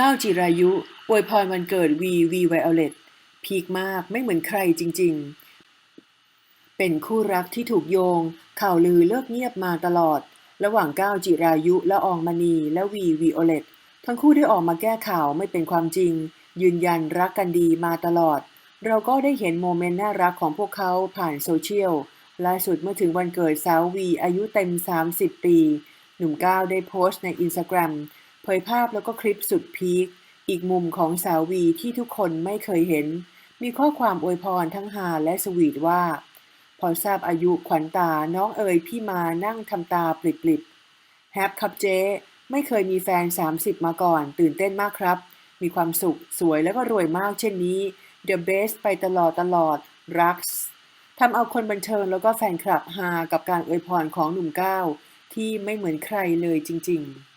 ก้าวจิรายุอวยพรวันเกิดวีวีไวโอเลตพีคมากไม่เหมือนใครจริง ๆ เป็นคู่รักที่ถูกโยง ข่าวลือเลิกเงียบมาตลอด ระหว่างก้าวจิรายุและอองมณีและวีวีโอเลตทั้งคู่ได้ออกมาแก้ข่าวไม่เป็นความจริง ยืนยันรักกันดีมาตลอด เราก็ได้เห็นโมเมนต์น่ารักของพวกเขาผ่านโซเชียลล่าสุดเมื่อถึงวันเกิดสาววีอายุเต็ม 30 ปี หนุ่มก้าวได้โพสต์ในอินสตาแกรม เผยภาพแล้วก็คลิปสุดพีคอีกมุมของสาววีที่ทุกคนไม่เคยเห็น มีข้อความอวยพรทั้งฮาและสวีทว่า พอทราบอายุขวัญตาน้องเอ๋ยพี่มานั่งทำตาปลิบๆแฮปครับเจ๊ไม่เคยมีแฟน 30 มาก่อน ตื่นเต้นมากครับ มีความสุขสวยแล้วก็รวยมากเช่นนี้ The best ไปตลอดตลอดรักทำเอาคนบันเทิงแล้วก็แฟนคลับฮากับการอวยพรของหนุ่มก้าวที่ไม่เหมือนใครเลยจริง ๆ